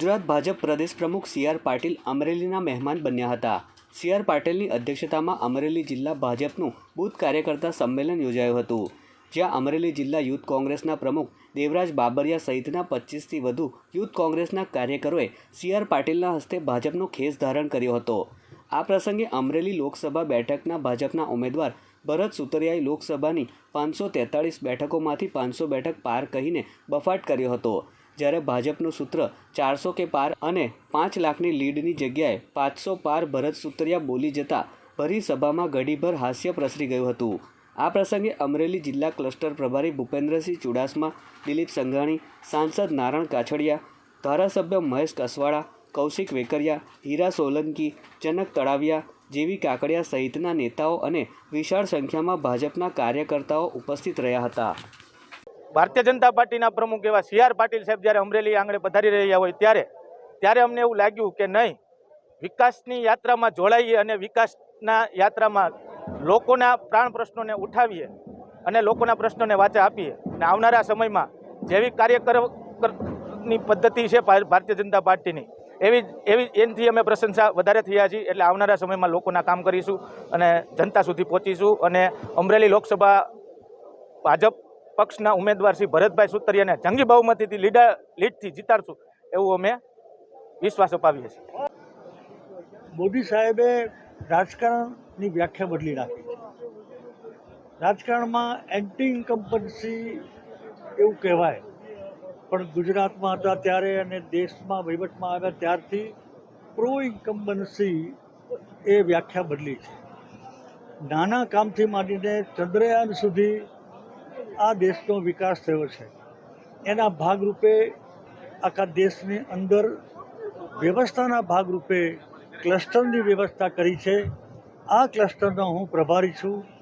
ગુજરાત ભાજપ પ્રદેશ પ્રમુખ C R Patil અમરેલીના મહેમાન બન્યા હતા. સી આર પાટીલની અધ્યક્ષતામાં અમરેલી જિલ્લા ભાજપનું બૂથ કાર્યકર્તા સંમેલન યોજાયું હતું, જ્યાં અમરેલી જિલ્લા યુથ કોંગ્રેસના પ્રમુખ દેવરાજ બાબરિયા સહિતના પચીસથી વધુ યુથ કોંગ્રેસના કાર્યકરોએ સી આર પાટીલના હસ્તે ભાજપનો ખેસ ધારણ કર્યો હતો. આ પ્રસંગે અમરેલી લોકસભા બેઠકના ભાજપના ઉમેદવાર ભરત સુતરિયાએ લોકસભાની પાંચસો બેઠકોમાંથી પાંચસો બેઠક પાર કહીને બફાટ કર્યો હતો. જ્યારે ભાજપનું સૂત્ર ચારસો કે પાર અને પાંચ લાખની લીડની જગ્યાએ પાંચસો પાર ભરત સુતરિયા બોલી જતા ભરી સભામાં ઘડીભર હાસ્ય પ્રસરી ગયું હતું. આ પ્રસંગે અમરેલી જિલ્લા ક્લસ્ટર પ્રભારી ભૂપેન્દ્રસિંહ ચુડાસમા, દિલીપ સંઘાણી, સાંસદ નારણ કાછડિયા, ધારાસભ્ય મહેશ કસવાળા, કૌશિક વેકરિયા, હીરા સોલંકી, જનક તળાવિયા જેવી કાકડિયા સહિતના નેતાઓ અને વિશાળ સંખ્યામાં ભાજપના કાર્યકર્તાઓ ઉપસ્થિત રહ્યા હતા. ભારતીય જનતા પાર્ટીના પ્રમુખ એવા સી આર પાટીલ સાહેબ જ્યારે અમરેલી આંગણે પધારી રહ્યા હોય ત્યારે ત્યારે અમને એવું લાગ્યું કે નહીં, વિકાસની યાત્રામાં જોડાઈએ અને વિકાસના યાત્રામાં લોકોના પ્રાણ પ્રશ્નોને ઉઠાવીએ અને લોકોના પ્રશ્નોને વાચા આપીએ. અને આવનારા સમયમાં જેવી કાર્યકરની પદ્ધતિ છે ભારતીય જનતા પાર્ટીની, એવી એવી એનાથી અમે પ્રશંસા વધારે થયા છીએ. એટલે આવનારા સમયમાં લોકોના કામ કરીશું અને જનતા સુધી પહોંચીશું અને અમરેલી લોકસભા ભાજપ પક્ષના ઉમેદવાર શ્રી ભરતભાઈ સુતરિયાને જંગી બહુમતીથી લીડા લીડથી જીતાડશું એવું અમે વિશ્વાસ અપાવીએ છીએ. મોદી સાહેબે રાજકારણની વ્યાખ્યા બદલી નાખી. રાજકારણમાં એન્ટી ઇન્કમ્પન્સી એવું કહેવાય. પણ ગુજરાતમાં હતા ત્યારે અને દેશમાં વહીવટમાં આવ્યા ત્યારથી પ્રો ઇન્કમ્બન્સી એ વ્યાખ્યા બદલી છે. નાના કામથી માંડીને ચંદ્રયાન સુધી આ દેશનો વિકાસ થયો છે. એના ભાગરૂપે આખા દેશની અંદર વ્યવસ્થાના ભાગરૂપે ક્લસ્ટરની વ્યવસ્થા કરી છે. આ ક્લસ્ટરનો હું પ્રભારી છું.